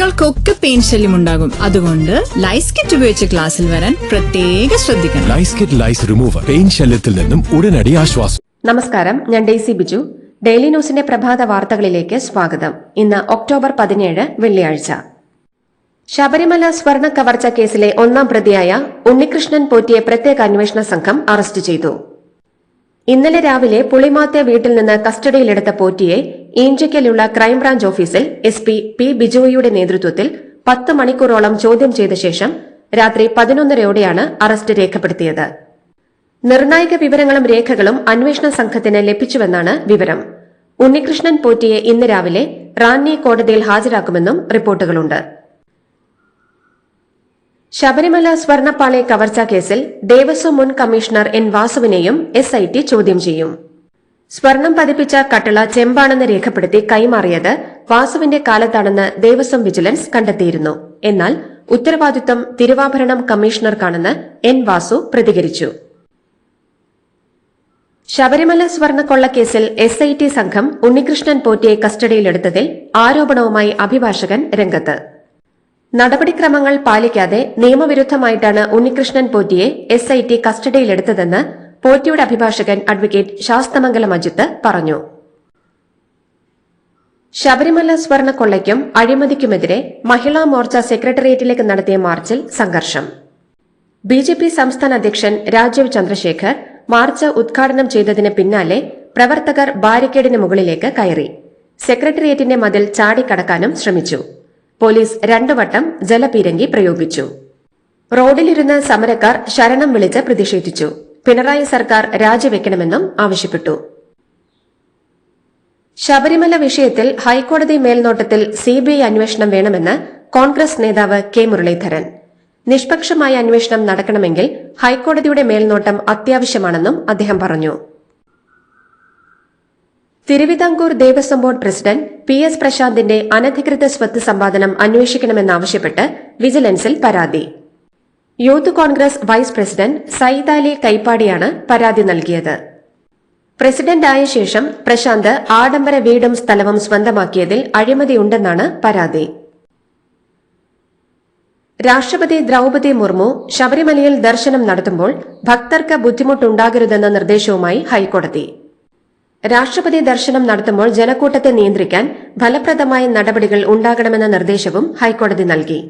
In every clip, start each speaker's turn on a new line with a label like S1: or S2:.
S1: കുട്ടികൾക്കൊക്കെ പെയിൻ ശല്യം ഉണ്ടാകും അതുകൊണ്ട് ലൈസ് കിറ്റ് ഉപയോഗിച്ച് ക്ലാസ്സിൽ വരാൻ പ്രത്യേക ശ്രദ്ധിക്കണം
S2: lice kit lice remover pain ശല്യത്തിൽ നിന്നും ഉടനടി ആശ്വാസം
S3: നമസ്കാരം ഞാൻ ഡെയ്സി ബിജു ഡെയിലി ന്യൂസിന്റെ പ്രഭാത വാർത്തകളിലേക്ക് സ്വാഗതം ഇന്ന് ഒക്ടോബർ പതിനേഴ് വെള്ളിയാഴ്ച ശബരിമല സ്വർണ്ണ കവർച്ച കേസിലെ ഒന്നാം പ്രതിയായ ഉണ്ണികൃഷ്ണൻ പോറ്റിയെ പ്രത്യേക അന്വേഷണ സംഘം അറസ്റ്റ് ചെയ്തു ഇന്നലെ രാവിലെ പുളിമാത്തെ വീട്ടിൽ നിന്ന് കസ്റ്റഡിയിലെടുത്ത പോറ്റിയെ ഈഞ്ചയ്ക്കലുള്ള ക്രൈംബ്രാഞ്ച് ഓഫീസിൽ എസ് പി പി ബിജോയിയുടെ നേതൃത്വത്തിൽ പത്ത് മണിക്കൂറോളം ചോദ്യം ചെയ്ത ശേഷം രാത്രി പതിനൊന്നരയോടെയാണ് അറസ്റ്റ് രേഖപ്പെടുത്തിയത് നിർണായക വിവരങ്ങളും രേഖകളും അന്വേഷണ സംഘത്തിന് ലഭിച്ചുവെന്നാണ് വിവരം ഉണ്ണികൃഷ്ണൻ പോറ്റിയെ ഇന്ന് രാവിലെ റാന്നി കോടതിയിൽ ഹാജരാക്കുമെന്നും റിപ്പോർട്ടുകളുണ്ട് ശബരിമല സ്വർണപ്പാളെ കവർച്ച കേസിൽ ദേവസ്വം മുൻ കമ്മീഷണർ എൻ വാസുവിനെയും എസ് ഐ ടി ചോദ്യം ചെയ്യും സ്വർണം പതിപ്പിച്ച കട്ടള ചെമ്പാണെന്ന് രേഖപ്പെടുത്തി കൈമാറിയത് വാസുവിന്റെ കാലത്താണെന്ന് ദേവസ്വം വിജിലൻസ് കണ്ടെത്തിയിരുന്നു എന്നാൽ ഉത്തരവാദിത്തം തിരുവാഭരണം കമ്മീഷണർക്കാണെന്ന് എൻ വാസു പ്രതികരിച്ചു ശബരിമല സ്വർണക്കൊള്ളക്കേസിൽ കേസിൽ എസ് ഐ ടി സംഘം ഉണ്ണികൃഷ്ണൻ പോറ്റിയെ കസ്റ്റഡിയിലെടുത്തതിൽ ആരോപണവുമായി അഭിഭാഷകൻ രംഗത്ത് നടപടിക്രമങ്ങൾ പാലിക്കാതെ നിയമവിരുദ്ധമായിട്ടാണ് ഉണ്ണികൃഷ്ണൻ പോറ്റിയെ എസ് ഐ ടി കസ്റ്റഡിയിലെടുത്തതെന്ന് പോറ്റിയുടെ അഭിഭാഷകൻ അഡ്വക്കേറ്റ് ശാസ്തമംഗലം അജിത്ത് പറഞ്ഞു ശബരിമല സ്വർണക്കൊള്ളയ്ക്കും അഴിമതിക്കുമെതിരെ മഹിളാ മോർച്ച സെക്രട്ടേറിയറ്റിലേക്ക് നടത്തിയ മാർച്ചിൽ സംഘർഷം ബി ജെ പി സംസ്ഥാന അധ്യക്ഷൻ രാജീവ് ചന്ദ്രശേഖർ മാർച്ച് ഉദ്ഘാടനം ചെയ്തതിന് പിന്നാലെ പ്രവർത്തകർ ബാരിക്കേഡിന് മുകളിലേക്ക് കയറി സെക്രട്ടേറിയറ്റിന്റെ മതിൽ ചാടിക്കടക്കാനും ശ്രമിച്ചു പോലീസ് രണ്ടു വട്ടം ജലപീരങ്കി പ്രയോഗിച്ചു റോഡിലിരുന്ന് സമരക്കാർ ശരണം വിളിച്ച് പ്രതിഷേധിച്ചു പിണറായി സർക്കാർ രാജിവെക്കണമെന്നും ആവശ്യപ്പെട്ടു ശബരിമല വിഷയത്തിൽ ഹൈക്കോടതി മേൽനോട്ടത്തിൽ സിബിഐ അന്വേഷണം വേണമെന്ന് കോൺഗ്രസ് നേതാവ് കെ മുരളീധരൻ നിഷ്പക്ഷമായ അന്വേഷണം നടക്കണമെങ്കിൽ ഹൈക്കോടതിയുടെ മേൽനോട്ടം അത്യാവശ്യമാണെന്നും അദ്ദേഹം പറഞ്ഞു Thiruvithamkoor Devaswom board president P S പ്രശാന്തിന്റെ അനധികൃത സ്വത്ത് സമ്പാദനം അന്വേഷിക്കണമെന്നാവശ്യപ്പെട്ട് വിജിലൻസിൽ പരാതി youth Congress vice president Sayyid Ali കൈപ്പാടിയാണ് പരാതി നൽകിയത് പ്രസിഡന്റായ ശേഷം പ്രശാന്ത് ആഡംബര വീടും സ്ഥലവും സ്വന്തമാക്കിയതിൽ അഴിമതിയുണ്ടെന്നാണ് പരാതി രാഷ്ട്രപതി ദ്രൌപതി മുർമു ശബരിമലയിൽ ദർശനം നടത്തുമ്പോൾ ഭക്തർക്ക് ബുദ്ധിമുട്ടുണ്ടാകരുതെന്ന നിർദ്ദേശവുമായി ഹൈക്കോടതി രാഷ്ട്രപതി ദർശനം നടത്തുമ്പോൾ ജനക്കൂട്ടത്തെ നിയന്ത്രിക്കാൻ ഫലപ്രദമായ നടപടികൾ ഉണ്ടാകണമെന്ന നിർദ്ദേശവും ഹൈക്കോടതി നൽകി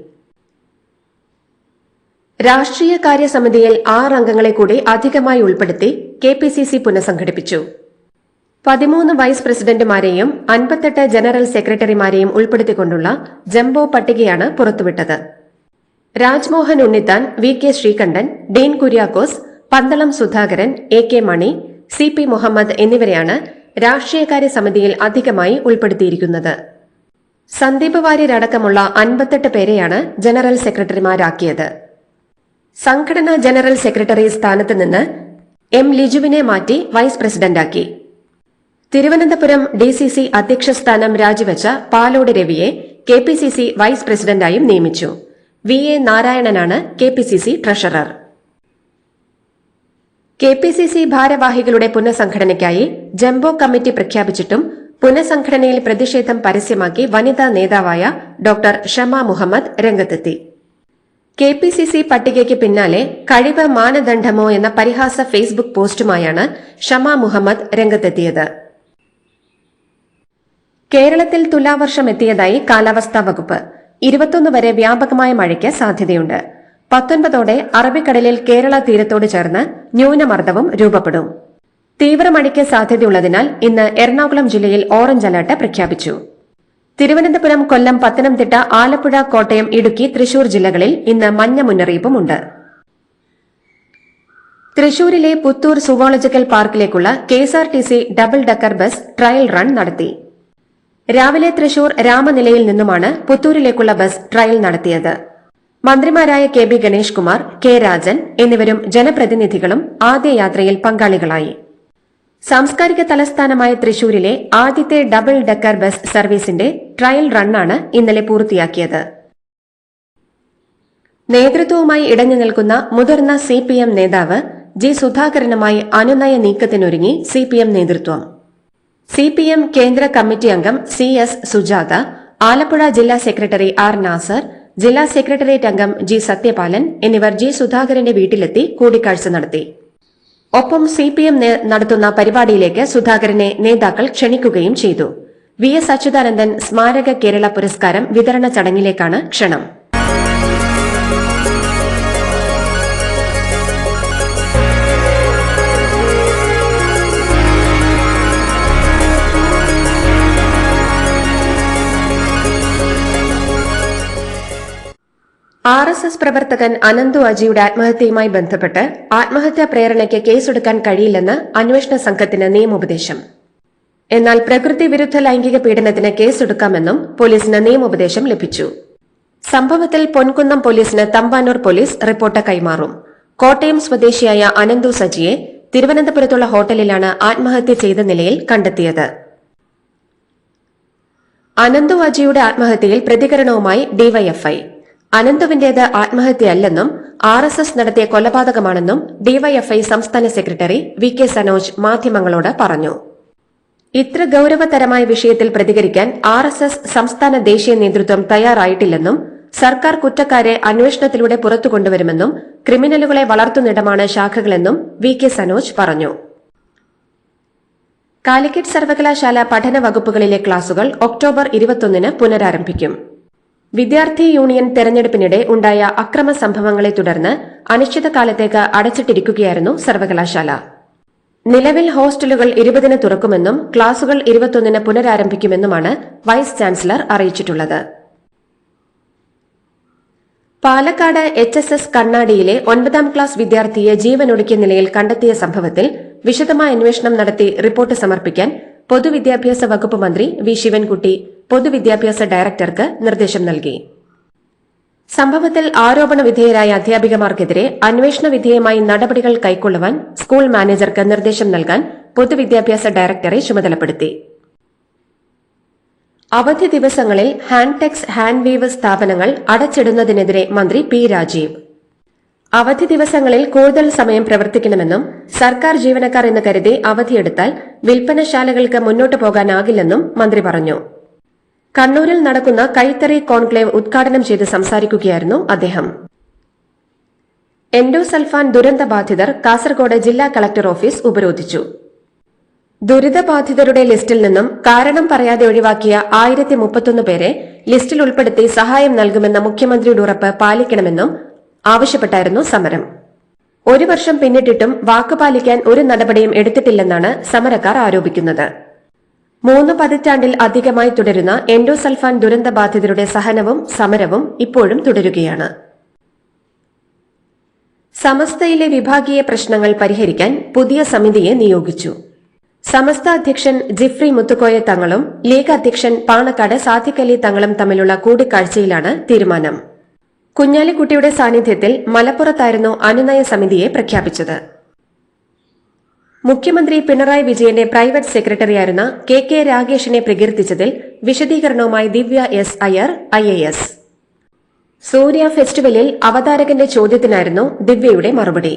S3: രാഷ്ട്രീയ സമിതിയിൽ ആറ് അംഗങ്ങളെ കൂടി അധികമായി ഉൾപ്പെടുത്തി കെ പി സി സി പുനഃസംഘടിപ്പിച്ചു പതിമൂന്ന് വൈസ് പ്രസിഡന്റുമാരെയും അൻപത്തെട്ട് ജനറൽ സെക്രട്ടറിമാരെയും ഉൾപ്പെടുത്തിക്കൊണ്ടുള്ള ജംബോ പട്ടികയാണ് പുറത്തുവിട്ടത് Rajmohan Unnithan V K Sreekandan Dean Kuriakose Pandalam Sudhakaran A K Mani C P Muhammad എന്നിവരെയാണ് രാഷ്ട്രീയകാര്യ സമിതിയിൽ അധികമായി ഉൾപ്പെടുത്തിയിരിക്കുന്നത് സന്ദീപ് വാര്യരടക്കമുള്ള അൻപത്തെട്ട് പേരെയാണ് ജനറൽ സെക്രട്ടറിമാരാക്കിയത് സംഘടനാ ജനറൽ സെക്രട്ടറി സ്ഥാനത്ത് നിന്ന് എം ലിജുവിനെ മാറ്റി വൈസ് പ്രസിഡന്റാക്കി തിരുവനന്തപുരം ഡി സി സി അധ്യക്ഷ സ്ഥാനം രാജിവെച്ച പാലോട് രവിയെ K P C C vice പ്രസിഡന്റായും നിയമിച്ചു വി എ നാരായണനാണ് K P C C treasurer K P C C ഭാരവാഹികളുടെ പുനഃസംഘടനയ്ക്കായി ജംബോ കമ്മിറ്റി പ്രഖ്യാപിച്ചിട്ടും പുനഃസംഘടനയിൽ പ്രതിഷേധം പരസ്യമാക്കി വനിതാ നേതാവായ ഡോക്ടർ ഷമ മുഹമ്മദ് രംഗത്തെത്തി കെ പി സി സി പട്ടികയ്ക്ക് പിന്നാലെ കഴിവ് മാനദണ്ഡമോ എന്ന പരിഹാസ ഫേസ്ബുക്ക് പോസ്റ്റുമായാണ് ഷമ മുഹമ്മദ് രംഗത്തെത്തിയത് കേരളത്തിൽ തുലാവർഷം എത്തിയതായി കാലാവസ്ഥാ വകുപ്പ് ഇരുപത്തൊന്ന് വരെ വ്യാപകമായ മഴയ്ക്ക് സാധ്യതയുണ്ട് പത്തൊൻപതോടെ അറബിക്കടലിൽ കേരള തീരത്തോട് ചേർന്ന് ന്യൂനമർദ്ദവും രൂപപ്പെടും തീവ്രമഴയ്ക്ക് സാധ്യതയുള്ളതിനാൽ ഇന്ന് എറണാകുളം ജില്ലയിൽ ഓറഞ്ച് അലർട്ട് പ്രഖ്യാപിച്ചു തിരുവനന്തപുരം കൊല്ലം പത്തനംതിട്ട ആലപ്പുഴ കോട്ടയം ഇടുക്കി തൃശൂർ ജില്ലകളിൽ ഇന്ന് മഞ്ഞ മുന്നറിയിപ്പുമുണ്ട് തൃശൂരിലെ പുത്തൂർ സുവോളജിക്കൽ പാർക്കിലേക്കുള്ള K S R T C double decker bus trial run നടത്തി രാവിലെ തൃശൂർ രാമനിലയിൽ നിന്നുമാണ് പുത്തൂരിലേക്കുള്ള ബസ് ട്രയൽ നടത്തിയത് മന്ത്രിമാരായ K B Ganesh Kumar K Rajan എന്നിവരും ജനപ്രതിനിധികളും ആദ്യയാത്രയിൽ പങ്കാളികളായി സാംസ്കാരിക തലസ്ഥാനമായ തൃശൂരിലെ ആദ്യത്തെ ഡബിൾ ഡെക്കർ ബസ് സർവീസിന്റെ ട്രയൽ റണ്ണാണ് ഇന്നലെ പൂർത്തിയാക്കിയത് നേതൃത്വവുമായി ഇടഞ്ഞു നിൽക്കുന്ന മുതിർന്ന സി പി എം നേതാവ് ജി സുധാകരനുമായി അനുനയ നീക്കത്തിനൊരുങ്ങി സി പി എം നേതൃത്വം സി പി എം കേന്ദ്ര കമ്മിറ്റി അംഗം സി എസ് സുജാത ആലപ്പുഴ ജില്ലാ സെക്രട്ടറി ആർ നാസർ ജില്ലാ സെക്രട്ടേറിയറ്റ് അംഗം ജി സത്യപാലൻ എന്നിവർ ജി സുധാകരന്റെ വീട്ടിലെത്തി കൂടിക്കാഴ്ച നടത്തി ഒപ്പം സി പി എം നടത്തുന്ന പരിപാടിയിലേക്ക് സുധാകരനെ നേതാക്കൾ ക്ഷണിക്കുകയും ചെയ്തു വി എസ് അച്യുതാനന്ദൻ സ്മാരക കേരള പുരസ്കാരം വിതരണ ചടങ്ങിലേക്കാണ് ക്ഷണം ആർ എസ് എസ് പ്രവർത്തകൻ അനന്തു അജിയുടെ ആത്മഹത്യയുമായി ബന്ധപ്പെട്ട് ആത്മഹത്യാ പ്രേരണയ്ക്ക് കേസെടുക്കാൻ കഴിയില്ലെന്ന് അന്വേഷണ സംഘത്തിന് നിയമോപദേശം എന്നാൽ പ്രകൃതി വിരുദ്ധ ലൈംഗിക പീഡനത്തിന് കേസെടുക്കാമെന്നും പോലീസിന് നിയമോപദേശം ലഭിച്ചു സംഭവത്തിൽ പൊൻകുന്നം പോലീസിന് തമ്പാനൂർ പോലീസ് റിപ്പോർട്ട് കൈമാറും കോട്ടയം സ്വദേശിയായ അനന്തു സജിയെ തിരുവനന്തപുരത്തുള്ള ഹോട്ടലിലാണ് ആത്മഹത്യ ചെയ്ത നിലയിൽ കണ്ടെത്തിയത് അനന്തു അജിയുടെ ആത്മഹത്യയിൽ പ്രതികരണവുമായി ഡിവൈഎഫ്ഐ അനന്തുവിന്റേത് ആത്മഹത്യയല്ലെന്നും ആർ എസ് എസ് നടത്തിയ കൊലപാതകമാണെന്നും ഡിവൈഎഫ്ഐ സംസ്ഥാന സെക്രട്ടറി വി കെ സനോജ് മാധ്യമങ്ങളോട് പറഞ്ഞു ഇത്ര ഗൌരവതരമായ വിഷയത്തിൽ പ്രതികരിക്കാൻ ആർ എസ് എസ് സംസ്ഥാന ദേശീയ നേതൃത്വം തയ്യാറായിട്ടില്ലെന്നും സർക്കാർ കുറ്റക്കാരെ അന്വേഷണത്തിലൂടെ പുറത്തു കൊണ്ടുവരുമെന്നും ക്രിമിനലുകളെ വളർത്തുന്നിടമാണ് ശാഖകളെന്നും വി കെ സനോജ് പറഞ്ഞു കാലിക്കറ്റ് സർവകലാശാല പഠന വകുപ്പുകളിലെ ക്ലാസുകൾ ഒക്ടോബർ ഇരുപത്തൊന്നിന് പുനരാരംഭിക്കും വിദ്യാർത്ഥി യൂണിയൻ തെരഞ്ഞെടുപ്പിനിടെ ഉണ്ടായ അക്രമ സംഭവങ്ങളെ തുടർന്ന് അനിശ്ചിതകാലത്തേക്ക് അടച്ചിട്ടിരിക്കുകയായിരുന്നു സർവകലാശാല നിലവിൽ ഹോസ്റ്റലുകൾ ഇരുപതിന് തുറക്കുമെന്നും ക്ലാസുകൾ ഇരുപത്തൊന്നിന് പുനരാരംഭിക്കുമെന്നുമാണ് വൈസ് ചാൻസലർ അറിയിച്ചിട്ടുള്ളത് പാലക്കാട് എച്ച് എസ് എസ് കണ്ണാടിയിലെ ഒൻപതാം ക്ലാസ് വിദ്യാർത്ഥിയെ ജീവനൊടുക്കിയ നിലയിൽ കണ്ടെത്തിയ സംഭവത്തിൽ വിശദമായ അന്വേഷണം നടത്തി റിപ്പോർട്ട് സമർപ്പിക്കാൻ പൊതുവിദ്യാഭ്യാസ വകുപ്പ് മന്ത്രി വി ശിവൻകുട്ടി പൊതുവിദ്യാഭ്യാസ ഡയറക്ടർക്ക് നിർദ്ദേശം നൽകി സംഭവത്തിൽ ആരോപണ വിധേയരായ അധ്യാപികമാർക്കെതിരെ അന്വേഷണ വിധേയമായി നടപടികൾ കൈക്കൊള്ളുവാൻ സ്കൂൾ മാനേജർക്ക് നിർദ്ദേശം നൽകാൻ പൊതുവിദ്യാഭ്യാസ ഡയറക്ടറെ ചുമതലപ്പെടുത്തി അവധി ദിവസങ്ങളിൽ ഹാൻഡ്ടെക്സ് വീവ് സ്ഥാപനങ്ങൾ അടച്ചിടുന്നതിനെതിരെ മന്ത്രി പി രാജീവ് അവധി ദിവസങ്ങളിൽ കൂടുതൽ സമയം പ്രവർത്തിക്കണമെന്നും സർക്കാർ ജീവനക്കാർ എന്ന് കരുതി അവധിയെടുത്താൽ വിൽപ്പനശാലകൾക്ക് മുന്നോട്ടു പോകാനാകില്ലെന്നും മന്ത്രി പറഞ്ഞു കണ്ണൂരിൽ നടക്കുന്ന കൈത്തറി കോൺക്ലേവ് ഉദ്ഘാടനം ചെയ്ത് സംസാരിക്കുകയായിരുന്നു അദ്ദേഹം ദുരന്ത ദുരന്തബാധിതർ കാസർഗോഡ് ജില്ലാ കളക്ടർ ഓഫീസ് ഉപരോധിച്ചു ദുരിതബാധിതരുടെ ലിസ്റ്റിൽ നിന്നും കാരണം പറയാതെ ഒഴിവാക്കിയ ആയിരത്തി മുപ്പത്തൊന്ന് പേരെ ലിസ്റ്റിൽ ഉൾപ്പെടുത്തി സഹായം നൽകുമെന്ന മുഖ്യമന്ത്രിയുടെ ഉറപ്പ് പാലിക്കണമെന്നും ആവശ്യപ്പെട്ടായിരുന്നു സമരം ഒരു വർഷം പിന്നിട്ടിട്ടും വാക്ക് പാലിക്കാൻ ഒരു നടപടിയും എടുത്തിട്ടില്ലെന്നാണ് സമരക്കാർ ആരോപിക്കുന്നത് മൂന്ന് പതിറ്റാണ്ടിൽ അധികമായി തുടരുന്ന എൻഡോസൾഫാൻ ദുരന്ത ബാധിതരുടെ സഹനവും സമരവും ഇപ്പോഴും തുടരുകയാണ് സമസ്തയിലെ വിഭാഗീയ പ്രശ്നങ്ങൾ പരിഹരിക്കാൻ പുതിയ സമിതിയെ നിയോഗിച്ചു സമസ്ത അധ്യക്ഷൻ ജിഫ്രി മുത്തുക്കോയ തങ്ങളും ലീഗ് അധ്യക്ഷൻ പാണക്കാട് സാധിക്കലി തങ്ങളും തമ്മിലുള്ള കൂടിക്കാഴ്ചയിലാണ് തീരുമാനം കുഞ്ഞാലിക്കുട്ടിയുടെ സാന്നിധ്യത്തിൽ മലപ്പുറത്തായിരുന്നു അനുനയ സമിതിയെ പ്രഖ്യാപിച്ചത് മുഖ്യമന്ത്രി പിണറായി വിജയന്റെ പ്രൈവറ്റ് സെക്രട്ടറിയായിരുന്ന കെ കെ രാഗേഷിനെ പ്രകീർത്തിച്ചതിൽ വിശദീകരണവുമായി Divya S Iyer I A S Surya ഫെസ്റ്റിവലിൽ അവതാരകന്റെ ചോദ്യത്തിനായിരുന്നു ദിവ്യയുടെ മറുപടി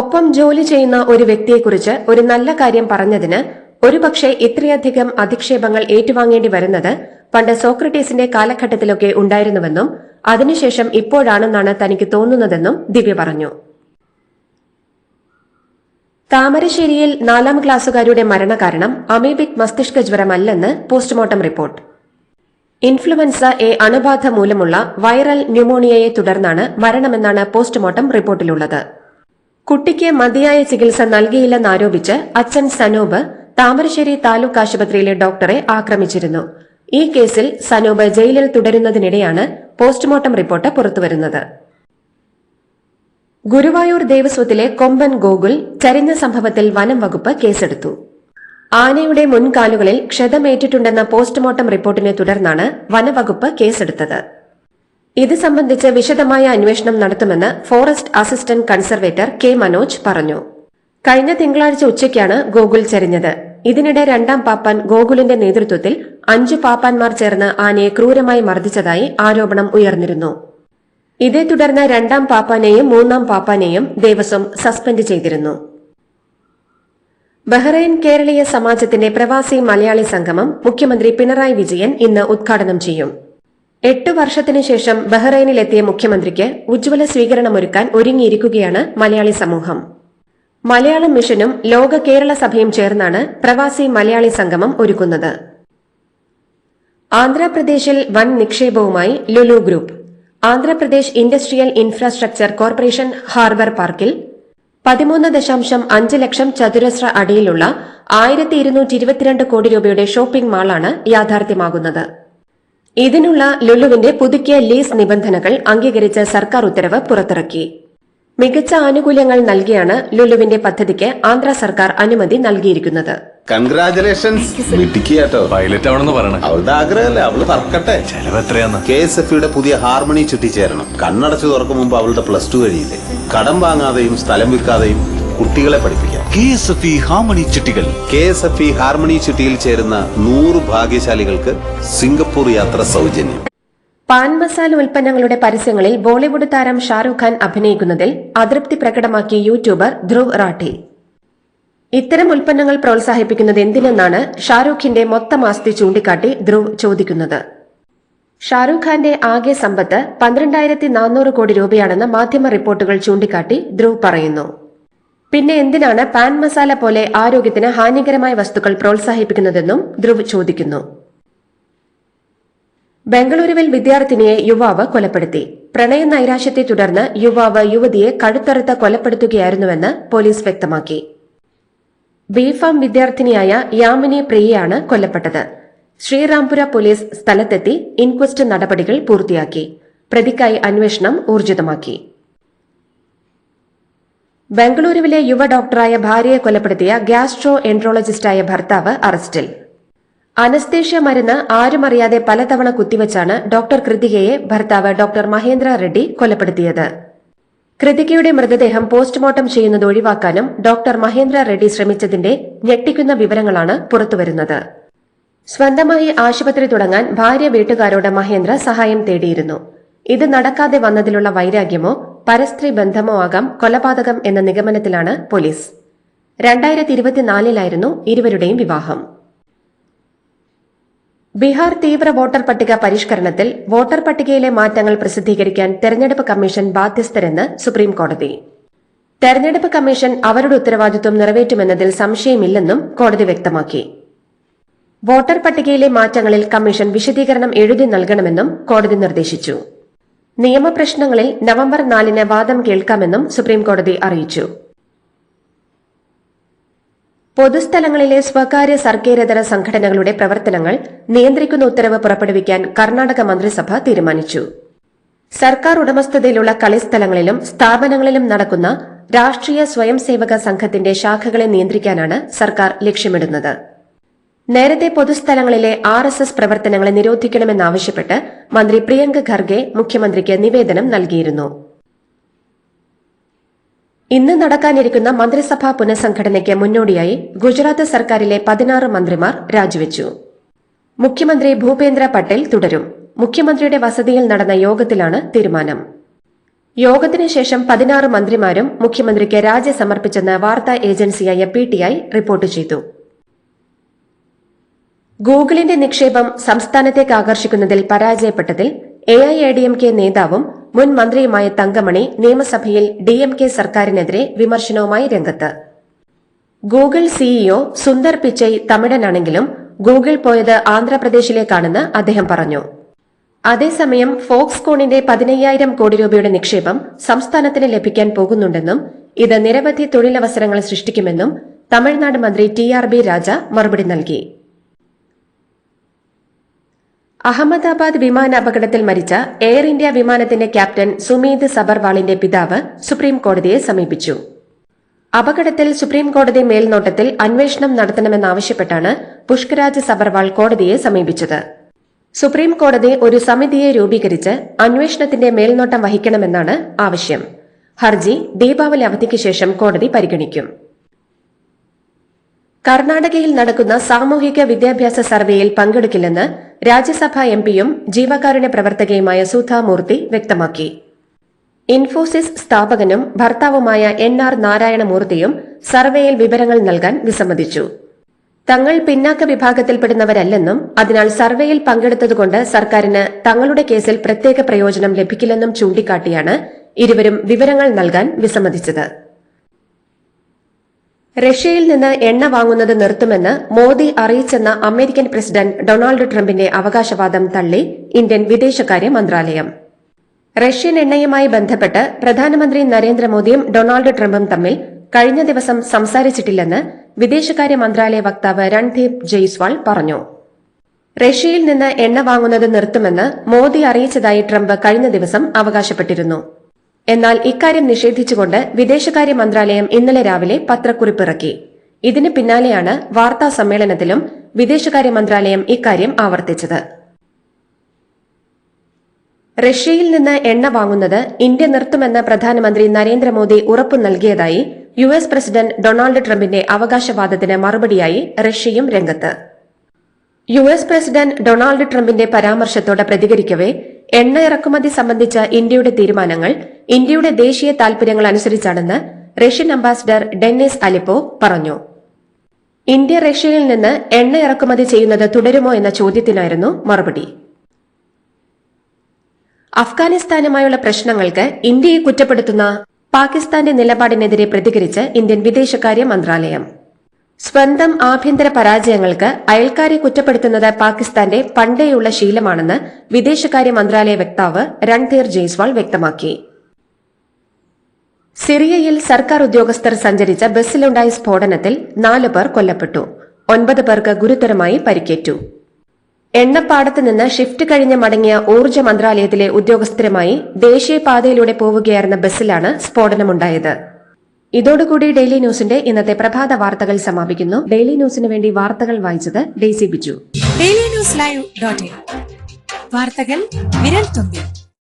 S3: ഒപ്പം ജോലി ചെയ്യുന്ന ഒരു വ്യക്തിയെക്കുറിച്ച് ഒരു നല്ല കാര്യം പറഞ്ഞതിന് ഒരുപക്ഷെ ഇത്രയധികം അധിക്ഷേപങ്ങൾ ഏറ്റുവാങ്ങേണ്ടി വരുന്നത് പണ്ട് സോക്രട്ടീസിന്റെ കാലഘട്ടത്തിലൊക്കെ ഉണ്ടായിരുന്നുവെന്നും അതിനുശേഷം ഇപ്പോഴാണെന്നാണ് തനിക്ക് തോന്നുന്നതെന്നും ദിവ്യ പറഞ്ഞു താമരശ്ശേരിയിൽ നാലാം ക്ലാസ്സുകാരുടെ മരണകാരണം അമീബിക് മസ്തിഷ്ക ജ്വരമല്ലെന്ന് പോസ്റ്റ്മോർട്ടം റിപ്പോർട്ട് ഇൻഫ്ലുവൻസ എ അണുബാധ മൂലമുള്ള വൈറൽ ന്യൂമോണിയയെ തുടർന്നാണ് മരണമെന്നാണ് പോസ്റ്റ്മോർട്ടം റിപ്പോർട്ടിലുള്ളത് കുട്ടിക്ക് മതിയായ ചികിത്സ നൽകിയില്ലെന്നാരോപിച്ച് അച്ഛൻ സനൂപ് താമരശ്ശേരി താലൂക്ക് ആശുപത്രിയിലെ ഡോക്ടറെ ആക്രമിച്ചിരുന്നു ഈ കേസിൽ സനൂപ് ജയിലിൽ തുടരുന്നതിനിടെയാണ് പോസ്റ്റ്മോർട്ടം റിപ്പോർട്ട് പുറത്തുവരുന്നത് ഗുരുവായൂർ ദേവസ്വത്തിലെ കൊമ്പൻ ഗോകുൽ ചരിഞ്ഞ സംഭവത്തിൽ വനം വകുപ്പ് കേസെടുത്തു ആനയുടെ മുൻകാലുകളിൽ ക്ഷതമേറ്റിട്ടുണ്ടെന്ന പോസ്റ്റ്മോർട്ടം റിപ്പോർട്ടിനെ തുടർന്നാണ് വനവകുപ്പ് കേസെടുത്തത് ഇത് സംബന്ധിച്ച് വിശദമായ അന്വേഷണം നടത്തുമെന്ന് forest assistant conservator K Manoj പറഞ്ഞു കഴിഞ്ഞ തിങ്കളാഴ്ച ഉച്ചയ്ക്കാണ് ഗോകുൽ ചരിഞ്ഞത് ഇതിനിടെ രണ്ടാം പാപ്പാൻ ഗോകുലിന്റെ നേതൃത്വത്തിൽ അഞ്ചു പാപ്പാൻമാർ ചേർന്ന് ആനയെ ക്രൂരമായി മർദ്ദിച്ചതായി ആരോപണം ഉയർന്നിരുന്നു ഇതേ തുടർന്ന് രണ്ടാം പാപ്പാനെയും മൂന്നാം പാപ്പാനെയും ദേവസ്വം സസ്പെൻഡ് ചെയ്തിരുന്നു ബഹ്റൈൻ കേരളീയ സമാജത്തിന്റെ പ്രവാസി മലയാളി സംഗമം മുഖ്യമന്ത്രി പിണറായി വിജയൻ ഇന്ന് ഉദ്ഘാടനം ചെയ്യും എട്ട് വർഷത്തിനു ശേഷം ബഹ്റൈനിലെത്തിയ മുഖ്യമന്ത്രിക്ക് ഉജ്ജ്വല സ്വീകരണമൊരുക്കാൻ ഒരുങ്ങിയിരിക്കുകയാണ് മലയാളി സമൂഹം മലയാളം മിഷനും ലോക കേരള സഭയും ചേർന്നാണ് പ്രവാസി മലയാളി സംഗമം ഒരുക്കുന്നത് ആന്ധ്രാപ്രദേശിൽ വൻ നിക്ഷേപവുമായി Lulu group Andhra Pradesh industrial infrastructure corporation harbour പാർക്കിൽ പതിമൂന്ന് ദശാംശം അഞ്ച് ലക്ഷം ചതുരശ്ര അടിയിലുള്ള ആയിരത്തി ഇരുന്നൂറ്റി ഇരുപത്തിരണ്ട് കോടി രൂപയുടെ ഷോപ്പിംഗ് മാളാണ് യാഥാർത്ഥ്യമാകുന്നത് ഇതിനുള്ള ലുലുവിന്റെ പുതുക്കിയ ലീസ് നിബന്ധനകൾ അംഗീകരിച്ച സർക്കാർ ഉത്തരവ് പുറത്തിറക്കി മികച്ച ആനുകൂല്യങ്ങൾ നൽകിയാണ് ലുലുവിന്റെ പദ്ധതിക്ക് ആന്ധ്ര സർക്കാർ അനുമതി നൽകിയിരിക്കുന്നത്
S4: കൺഗ്രാചുലേഷൻസ്
S5: പുതിയ ഹാർമണി ചുറ്റിച്ചേരണം കണ്ണടച്ചു തുറക്കും മുമ്പ് അവളുടെ പ്ലസ് ടു കഴിയില്ലേ കടം വാങ്ങാതെയും സ്ഥലം വിൽക്കാതെയും കുട്ടികളെ പഠിപ്പിക്കാം
S6: ഹാർമണി ചിട്ടികൾ
S7: ഹാർമണി ചിട്ടിയിൽ ചേരുന്ന നൂറ് ഭാഗ്യശാലികൾക്ക് സിംഗപ്പൂർ യാത്ര സൗജന്യം
S8: പാൻ മസാല ഉൽപ്പന്നങ്ങളുടെ പരസ്യങ്ങളിൽ ബോളിവുഡ് താരം ഷാറുഖ് ഖാൻ അഭിനയിക്കുന്നതിൽ അതൃപ്തി പ്രകടമാക്കിയ യൂട്യൂബർ ധ്രുവ് റാഠി ഇത്തരം ഉൽപ്പന്നങ്ങൾ പ്രോത്സാഹിപ്പിക്കുന്നത് എന്തിനെന്നാണ് ഷാരൂഖിന്റെ മൊത്തം ആസ്തി ചൂണ്ടിക്കാട്ടി ധ്രുവ് ചോദിക്കുന്നത് ഷാരൂഖ് ഖാന്റെ ആകെ സമ്പത്ത് പന്ത്രണ്ടായിരത്തി നാനൂറ് കോടി രൂപയാണെന്ന് മാധ്യമ റിപ്പോർട്ടുകൾ ചൂണ്ടിക്കാട്ടി ധ്രുവ് പറയുന്നു പിന്നെ എന്തിനാണ് പാൻ മസാല പോലെ ആരോഗ്യത്തിന് ഹാനികരമായ വസ്തുക്കൾ പ്രോത്സാഹിപ്പിക്കുന്നതെന്നും ധ്രുവ് ചോദിക്കുന്നു ബംഗളൂരുവിൽ വിദ്യാർത്ഥിനിയെ യുവാവ് കൊലപ്പെടുത്തി പ്രണയ നൈരാശ്യത്തെ തുടർന്ന് യുവാവ് യുവതിയെ കഴുത്തറുത്ത് കൊലപ്പെടുത്തുകയായിരുന്നുവെന്ന് പോലീസ് വ്യക്തമാക്കി ബിഫാം വിദ്യാർത്ഥിനിയായ യാമിനി പ്രിയയാണ് കൊല്ലപ്പെട്ടത് ശ്രീറാംപുര പോലീസ് സ്ഥലത്തെത്തി ഇൻക്വസ്റ്റ് നടപടികൾ പൂർത്തിയാക്കി പ്രതിക്കായി അന്വേഷണം ഊർജിതമാക്കി ബംഗളൂരുവിലെ യുവ ഡോക്ടറായ ഭാര്യയെ കൊലപ്പെടുത്തിയ ഗ്യാസ്ട്രോ എൻട്രോളജിസ്റ്റായ ഭർത്താവ് അറസ്റ്റിൽ അനസ്തേഷ്യ മരുന്ന് ആരുമറിയാതെ പലതവണ കുത്തിവച്ചാണ് ഡോക്ടർ കൃതികയെ ഭർത്താവ് ഡോക്ടർ മഹേന്ദ്ര റെഡ്ഡി കൊലപ്പെടുത്തിയത് കൃതികയുടെ മൃതദേഹം പോസ്റ്റ്മോർട്ടം ചെയ്യുന്നത് ഒഴിവാക്കാനും ഡോക്ടർ മഹേന്ദ്ര റെഡ്ഡി ശ്രമിച്ചതിന്റെ ഞെട്ടിക്കുന്ന വിവരങ്ങളാണ് പുറത്തുവരുന്നത് സ്വന്തമായി ആശുപത്രി തുടങ്ങാൻ ഭാര്യ വീട്ടുകാരോട് മഹേന്ദ്ര സഹായം തേടിയിരുന്നു ഇത് നടക്കാതെ വന്നതിലുള്ള വൈരാഗ്യമോ പരസ്ത്രീ ബന്ധമോ ആകാം കൊലപാതകം എന്ന നിഗമനത്തിലാണ് പോലീസ് രണ്ടായിരത്തി ഇരുപത്തിനാലിലായിരുന്നു ഇരുവരുടെയും വിവാഹം ബീഹാർ തീവ്ര വോട്ടർ പട്ടിക പരിഷ്കരണത്തിൽ വോട്ടർ പട്ടികയിലെ മാറ്റങ്ങൾ പ്രസിദ്ധീകരിക്കാൻ തെരഞ്ഞെടുപ്പ് കമ്മീഷൻ ബാധ്യസ്ഥരെന്ന് സുപ്രീം കോടതി തെരഞ്ഞെടുപ്പ് കമ്മീഷൻ അവരുടെ ഉത്തരവാദിത്വം നിറവേറ്റുമെന്നതിൽ സംശയമില്ലെന്നും കോടതി വ്യക്തമാക്കി വോട്ടർ പട്ടികയിലെ മാറ്റങ്ങളിൽ കമ്മീഷൻ വിശദീകരണം എഴുതി നൽകണമെന്നും കോടതി നിർദ്ദേശിച്ചു നിയമപ്രശ്നങ്ങളിൽ നവംബർ നാലിന് വാദം കേൾക്കാമെന്നും സുപ്രീം കോടതി അറിയിച്ചു പൊതുസ്ഥലങ്ങളിലെ സ്വകാര്യ സർക്കാരേതര സംഘടനകളുടെ പ്രവർത്തനങ്ങൾ നിയന്ത്രിക്കുന്ന ഉത്തരവ് പുറപ്പെടുവിക്കാൻ കർണാടക മന്ത്രിസഭ തീരുമാനിച്ചു സർക്കാർ ഉടമസ്ഥതയിലുള്ള കളിസ്ഥലങ്ങളിലും സ്ഥാപനങ്ങളിലും നടക്കുന്ന രാഷ്ട്രീയ സ്വയംസേവക സംഘത്തിന്റെ ശാഖകളെ നിയന്ത്രിക്കാനാണ് സർക്കാർ ലക്ഷ്യമിടുന്നത് നേരത്തെ പൊതുസ്ഥലങ്ങളിലെ ആർ എസ് എസ് പ്രവർത്തനങ്ങളെ നിരോധിക്കണമെന്നാവശ്യപ്പെട്ട് മന്ത്രി പ്രിയങ്ക ഖർഗെ മുഖ്യമന്ത്രിക്ക് നിവേദനം നൽകിയിരുന്നു ഇന്ന് നടക്കാനിരിക്കുന്ന മന്ത്രിസഭാ പുനഃസംഘടനയ്ക്ക് മുന്നോടിയായി ഗുജറാത്ത് സർക്കാരിലെ പതിനാറ് മന്ത്രിമാർ രാജിവെച്ചു മുഖ്യമന്ത്രി ഭൂപേന്ദ്ര പട്ടേൽ തുടരും മുഖ്യമന്ത്രിയുടെ വസതിയിൽ നടന്ന യോഗത്തിലാണ് തീരുമാനം യോഗത്തിനുശേഷം ശേഷം പതിനാറ് മന്ത്രിമാരും മുഖ്യമന്ത്രിക്ക് രാജി സമർപ്പിച്ചെന്ന് വാർത്താ ഏജൻസിയായ പി ടി ഐ റിപ്പോർട്ട് ചെയ്തു ഗൂഗിളിന്റെ നിക്ഷേപം സംസ്ഥാനത്തേക്ക് ആകർഷിക്കുന്നതിൽ പരാജയപ്പെട്ടതിൽ A I A D M K നേതാവും മുൻ മന്ത്രിയുമായ തങ്കമണി നിയമസഭയിൽ ഡി എം കെ സർക്കാരിനെതിരെ വിമർശനവുമായി രംഗത്ത് ഗൂഗിൾ സിഇഒ സുന്ദർ പിച്ചൈ തമിഴനാണെങ്കിലും ഗൂഗിൾ പോയത് ആന്ധ്രാപ്രദേശിലേക്കാണെന്ന് അദ്ദേഹം പറഞ്ഞു അതേസമയം ഫോക്സ് കോണിന്റെ പതിനയ്യായിരം കോടി രൂപയുടെ നിക്ഷേപം സംസ്ഥാനത്തിന് ലഭിക്കാൻ പോകുന്നുണ്ടെന്നും ഇത് നിരവധി തൊഴിലവസരങ്ങൾ സൃഷ്ടിക്കുമെന്നും തമിഴ്നാട് മന്ത്രി ടി ആർ ബി രാജ മറുപടി നൽകി അഹമ്മദാബാദ് വിമാനാപകടത്തിൽ മരിച്ച എയർ ഇന്ത്യ വിമാനത്തിന്റെ ക്യാപ്റ്റൻ സുമീത് സബർവാളിന്റെ പിതാവ് സുപ്രീം കോടതിയെ സമീപിച്ചു അപകടത്തിൽ സുപ്രീം കോടതി മേൽനോട്ടത്തിൽ അന്വേഷണം നടത്തണമെന്നാവശ്യപ്പെട്ടാണ് പുഷ്കരാജ് സബർവാൾ കോടതിയെ സമീപിച്ചത് സുപ്രീം കോടതി ഒരു സമിതിയെ രൂപീകരിച്ച് അന്വേഷണത്തിന്റെ മേൽനോട്ടം വഹിക്കണമെന്നാണ് ആവശ്യം ഹർജി ദീപാവലി അവധിക്ക് ശേഷം കോടതി പരിഗണിക്കും കർണാടകയിൽ നടക്കുന്ന സാമൂഹിക വിദ്യാഭ്യാസ സർവേയിൽ പങ്കെടുക്കില്ലെന്ന് രാജ്യസഭാ എംപിയും ജീവകാരുണ്യ പ്രവർത്തകയുമായ സുധാമൂർത്തി വ്യക്തമാക്കി ഇൻഫോസിസ് സ്ഥാപകനും ഭർത്താവുമായ എൻ ആർ നാരായണമൂർത്തിയും സർവേയിൽ വിവരങ്ങൾ നൽകാൻ വിസമ്മതിച്ചു തങ്ങൾ പിന്നാക്ക വിഭാഗത്തിൽപ്പെടുന്നവരല്ലെന്നും അതിനാൽ സർവേയിൽ പങ്കെടുത്തതുകൊണ്ട് സർക്കാരിന് തങ്ങളുടെ കേസിൽ പ്രത്യേക പ്രയോജനം ലഭിക്കില്ലെന്നും ചൂണ്ടിക്കാട്ടിയാണ് ഇരുവരും വിവരങ്ങൾ നൽകാൻ വിസമ്മതിച്ചത് റഷ്യയിൽ നിന്ന് എണ്ണ വാങ്ങുന്നത് നിർത്തുമെന്ന് മോദി അറിയിച്ചെന്ന അമേരിക്കൻ പ്രസിഡന്റ് ഡൊണാൾഡ് ട്രംപിന്റെ അവകാശവാദം തള്ളി ഇന്ത്യൻ വിദേശകാര്യ മന്ത്രാലയം റഷ്യൻ എണ്ണയുമായി ബന്ധപ്പെട്ട് പ്രധാനമന്ത്രി നരേന്ദ്രമോദിയും ഡൊണാൾഡ് ട്രംപും തമ്മിൽ കഴിഞ്ഞ ദിവസം സംസാരിച്ചിട്ടില്ലെന്ന് വിദേശകാര്യ മന്ത്രാലയ വക്താവ് രൺദീപ് ജയ്സ്വാൾ പറഞ്ഞു റഷ്യയിൽ നിന്ന് എണ്ണ വാങ്ങുന്നത് നിർത്തുമെന്ന് മോദി അറിയിച്ചതായി ട്രംപ് കഴിഞ്ഞ ദിവസം അവകാശപ്പെട്ടിരുന്നു എന്നാൽ ഇക്കാര്യം നിഷേധിച്ചുകൊണ്ട് വിദേശകാര്യ മന്ത്രാലയം ഇന്നലെ രാവിലെ പത്രക്കുറിപ്പിറക്കി ഇതിന് പിന്നാലെയാണ് വാർത്താ സമ്മേളനത്തിലും വിദേശകാര്യ മന്ത്രാലയം ഇക്കാര്യം ആവർത്തിച്ചത് റഷ്യയിൽ നിന്ന് എണ്ണ വാങ്ങുന്നത് ഇന്ത്യ നിർത്തുമെന്ന് പ്രധാനമന്ത്രി നരേന്ദ്രമോദി ഉറപ്പു നൽകിയതായി യു എസ് പ്രസിഡന്റ് ഡൊണാൾഡ് ട്രംപിന്റെ അവകാശവാദത്തിന് മറുപടിയായി റഷ്യയും രംഗത്ത് യു എസ് പ്രസിഡന്റ് ഡൊണാൾഡ് ട്രംപിന്റെ പരാമർശത്തോടെ പ്രതികരിക്കവേ എണ്ണ ഇറക്കുമതി സംബന്ധിച്ച ഇന്ത്യയുടെ തീരുമാനങ്ങൾ ഇന്ത്യയുടെ ദേശീയ താൽപര്യങ്ങൾ അനുസരിച്ചാണെന്ന് റഷ്യൻ അംബാസിഡർ ഡെന്നിസ് അലിപ്പോ പറഞ്ഞു ഇന്ത്യ റഷ്യയിൽ നിന്ന് എണ്ണ ഇറക്കുമതി ചെയ്യുന്നത് തുടരുമോ എന്ന ചോദ്യത്തിനായിരുന്നു മറുപടി അഫ്ഗാനിസ്ഥാനുമായുള്ള പ്രശ്നങ്ങൾക്ക് ഇന്ത്യയെ കുറ്റപ്പെടുത്തുന്ന പാകിസ്ഥാന്റെ നിലപാടിനെതിരെ പ്രതികരിച്ച് ഇന്ത്യൻ വിദേശകാര്യ മന്ത്രാലയം സ്വന്തം ആഭ്യന്തര പരാജയങ്ങൾക്ക് അയൽക്കാരെ കുറ്റപ്പെടുത്തുന്നത് പാകിസ്ഥാന്റെ പണ്ടേയുള്ള ശീലമാണെന്ന് വിദേശകാര്യ മന്ത്രാലയ വക്താവ് രൺധീർ ജയ്സ്വാൾ വ്യക്തമാക്കി സിറിയയിൽ സർക്കാർ ഉദ്യോഗസ്ഥർ സഞ്ചരിച്ച ബസ്സിലുണ്ടായ സ്ഫോടനത്തിൽ നാല് പേർ കൊല്ലപ്പെട്ടു ഒൻപത് പേർക്ക് ഗുരുതരമായി പരിക്കേറ്റു എണ്ണപ്പാടത്ത് നിന്ന് ഷിഫ്റ്റ് കഴിഞ്ഞ് മടങ്ങിയ ഊർജ്ജ മന്ത്രാലയത്തിലെ ഉദ്യോഗസ്ഥരുമായി ദേശീയപാതയിലൂടെ പോവുകയായിരുന്ന ബസ്സിലാണ് സ്ഫോടനമുണ്ടായത് ഇതോടുകൂടി ഡെയിലി ന്യൂസിന്റെ ഇന്നത്തെ പ്രഭാത വാർത്തകൾ സമാപിക്കുന്നു ഡെയിലി ന്യൂസിന് വേണ്ടി വാർത്തകൾ വായിച്ചത് Daisy Biju daily news live വാർത്തകൾ വിരൽ തുമ്പിൽ